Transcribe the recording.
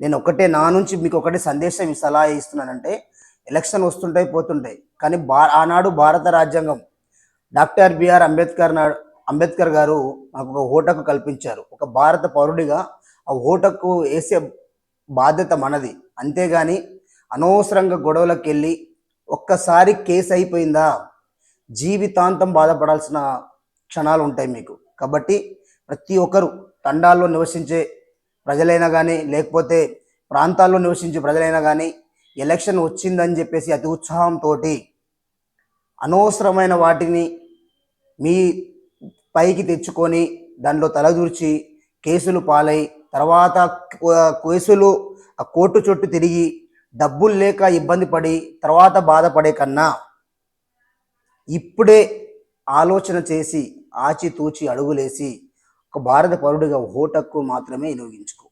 నేను ఒకటే నా నుంచి మీకు ఒకటే సందేశం సలహా ఇస్తున్నానంటే ఎలక్షన్ వస్తుంటాయి పోతుంటాయి. కానీ బా ఆనాడు భారత రాజ్యాంగం డాక్టర్ బిఆర్ అంబేద్కర్ నాడు అంబేద్కర్ గారు నాకు ఒక ఓటకు కల్పించారు. ఒక భారత పౌరుడిగా ఆ ఓటకు వేసే బాధ్యత మనది. అంతేగాని అనవసరంగా గొడవలకు వెళ్ళి ఒక్కసారి కేసు అయిపోయిందా? జీవితాంతం బాధపడాల్సిన క్షణాలు ఉంటాయి మీకు. కాబట్టి ప్రతి ఒక్కరు తండాల్లో నివసించే ప్రజలైనా కానీ లేకపోతే ప్రాంతాల్లో నివసించే ప్రజలైనా కానీ ఎలక్షన్ వచ్చిందని చెప్పేసి అతి ఉత్సాహంతో అనవసరమైన వాటిని మీ పైకి తెచ్చుకొని దాంట్లో తలదూర్చి కేసులు పాలై తర్వాత కేసులు ఆ కోర్టు చుట్టూ తిరిగి డబ్బులు లేక ఇబ్బంది పడి తర్వాత బాధపడే కన్నా ఇప్పుడే ఆలోచన చేసి ఆచితూచి అడుగులేసి ఒక భారత పౌరుడిగా ఓటక్కు మాత్రమే వినియోగించుకో